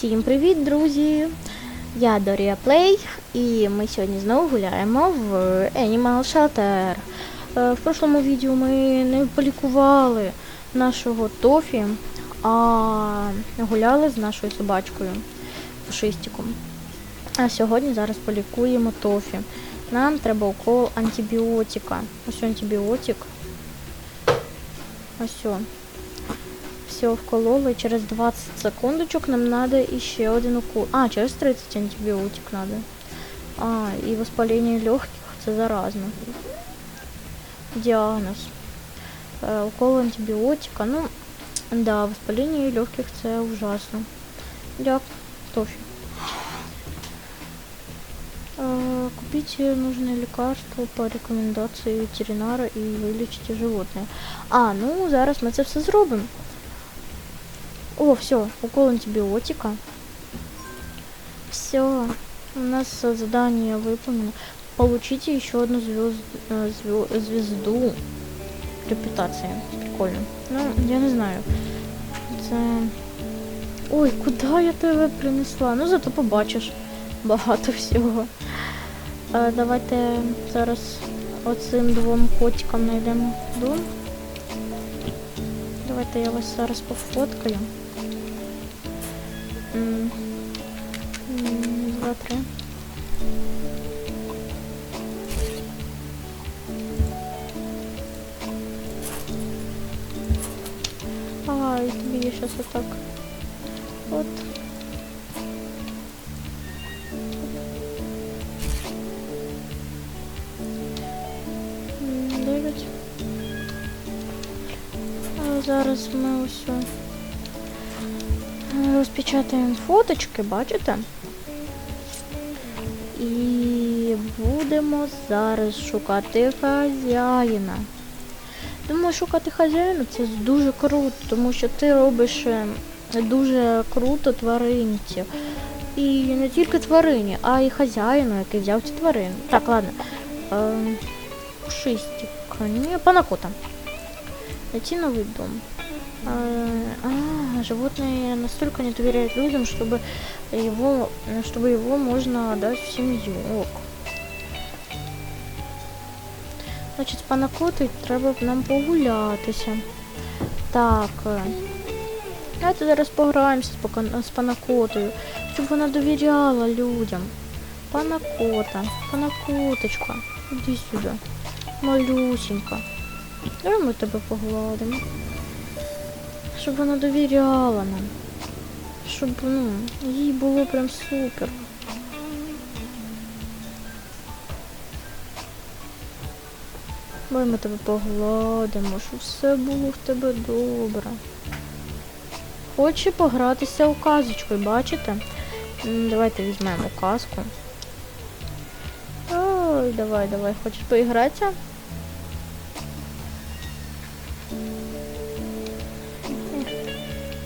Всім привіт, друзі! Я Дорія Плей, і ми сьогодні знову гуляємо в Animal Shelter. Е, В прошлому відео ми не полікували нашого Тофі, а гуляли з нашою собачкою Пушистиком. А сьогодні зараз полікуємо Тофі. Нам треба укол антибіотика. Ось антибіотик. Ось. Все, вкололи. Через 20 секундочок нам надо еще один укол. А, через 30 антибиотик надо. А, и воспаление легких, это заразно. Диагноз. Э, укол антибиотика. Ну, да, воспаление легких це ужасно. Дякую, Тофі. Э, Купите нужное лекарство по рекомендации ветеринара и вылечите животное. А, ну зараз ми це все зробимо. О, все, укол антибиотика. Все, у нас э, задание выполнено. Получите еще одну звезд, э, звё- звезду репутации. Прикольно. Ну, я не знаю. Це... Ой, куди я тебе принесла? Ну, зато побачиш багато всього. Е, давайте зараз оцим двом котикам знайдемо дом. Давайте я вас зараз пофоткаю. Два, три. Ага, и тебе сейчас вот так. Вот. А зараз ми ось о, е, розпечатаємо фоточки, бачите? І будемо зараз шукати хазяїна. Думаю, шукати хазяїна це дуже круто, тому що ти робиш е, дуже круто тваринці. І не тільки тварині, а й хазяїну, який взяв ці тварини. Так, ладно. Ем, Пушистик. Ні, панакота. Найти новый дом. А, а, животные настолько не доверяют людям, чтобы его, чтобы его можно отдать в семью. Ок. Значить, з панакотою треба б нам погулятися. Так. е, Давайте зараз пограємося з, пока- з панакотою, щоб вона довіряла людям. Панакота, панакоточка, іди сюди. Малюсенька. Давай ми тебе погладимо. Щоб вона довіряла нам. Щоб, ну, їй було прям супер. Давай ми тебе погладимо, щоб все було в тебе добре. Хоче погратися у казочку, бачите? Давайте візьмемо казку. Ой, давай, давай, хочеш поігратися?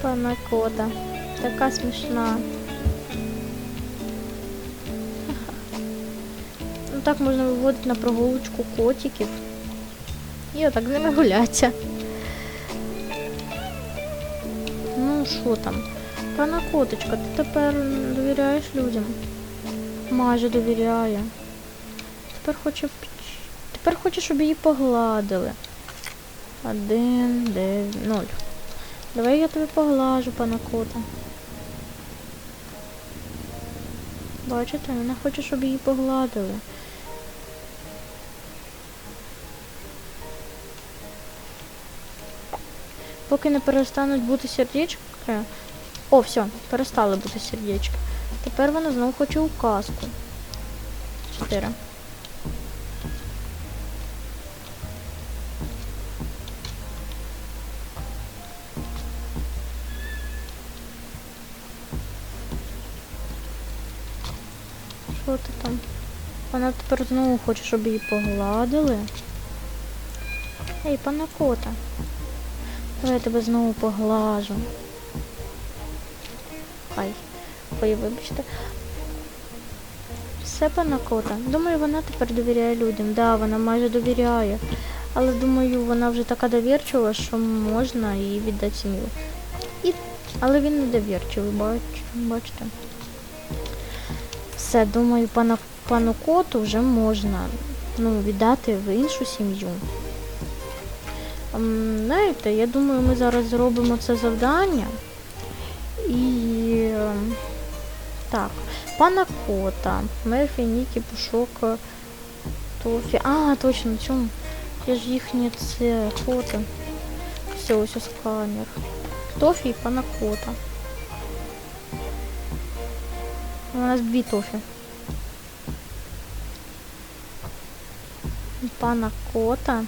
Пана кота. Така смішна. Ну так можна виводити на прогулочку котиків. І отак з ними гулятися. Ну, що там? Пана коточка, ти тепер довіряєш людям? Майже довіряє. Тепер хоче. Тепер хоче, щоб її погладили. Один, дев'ять, ноль. Давай я тебе поглажу, пана кота. Бачите, вона хоче, щоб її погладили. Поки не перестануть бути сердечки... О, все, перестали бути сердечки. Тепер вона знову хоче указку. 4. Що ти там? Вона тепер знову хоче, щоб її погладили. Ей, пана кота. Давай я тебе знову поглажу. Ай, ой, вибачте. Все пана кота. Думаю, вона тепер довіряє людям. Да, вона майже довіряє. Але думаю, вона вже така довірчива, що можна її віддати сім'ю. І Але він недовірчивий, бач, бачите. Все, думаю, пана, пану коту вже можна ну, віддати в іншу сім'ю. Знаєте, я думаю, ми зараз зробимо це завдання. І ем, так, пана кота, Мерфі, Нікі, Пушок, е, Тофі. А, точно, цьому. Я ж їхні це коти. Все, ось сканер. Тофі і пана кота. У нас дві тофі. Пана кота.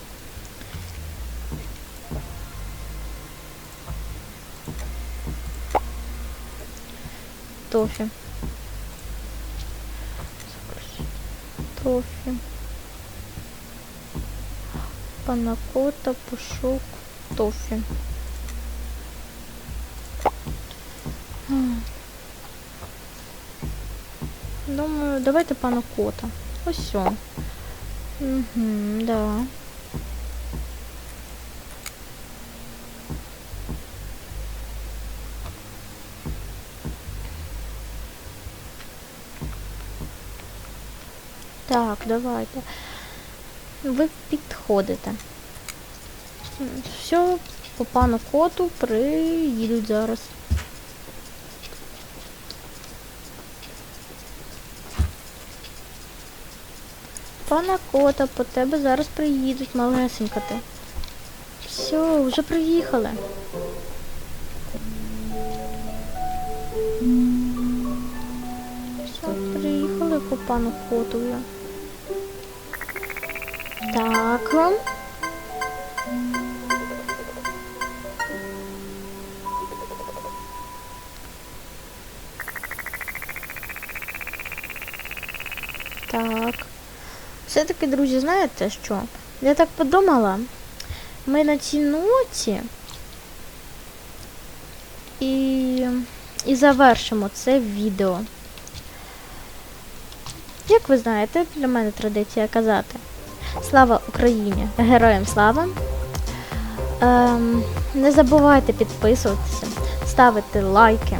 Тофі. Тофі. Панакота, пушок, тофі. Думаю, давайте панакота. Ось все. Угу, да. Так, давайте. Ви підходите. Все, по пану коту приїдуть зараз. Пана кота, по тебе зараз приїдуть, малесенька ти. Все, вже приїхали. Все, приїхали по пану коту вже. Так. вам. Так. Все-таки, друзі, знаєте що? Я так подумала. Ми на цій ноті і, і завершимо це відео. Як ви знаєте, для мене традиція казати. Слава Україні! Героям слава! Ем, не забувайте підписуватися, ставити лайки.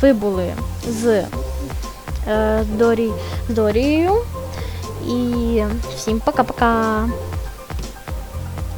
Ви були з е, Дорі, з Дорією. І всім пока-пока!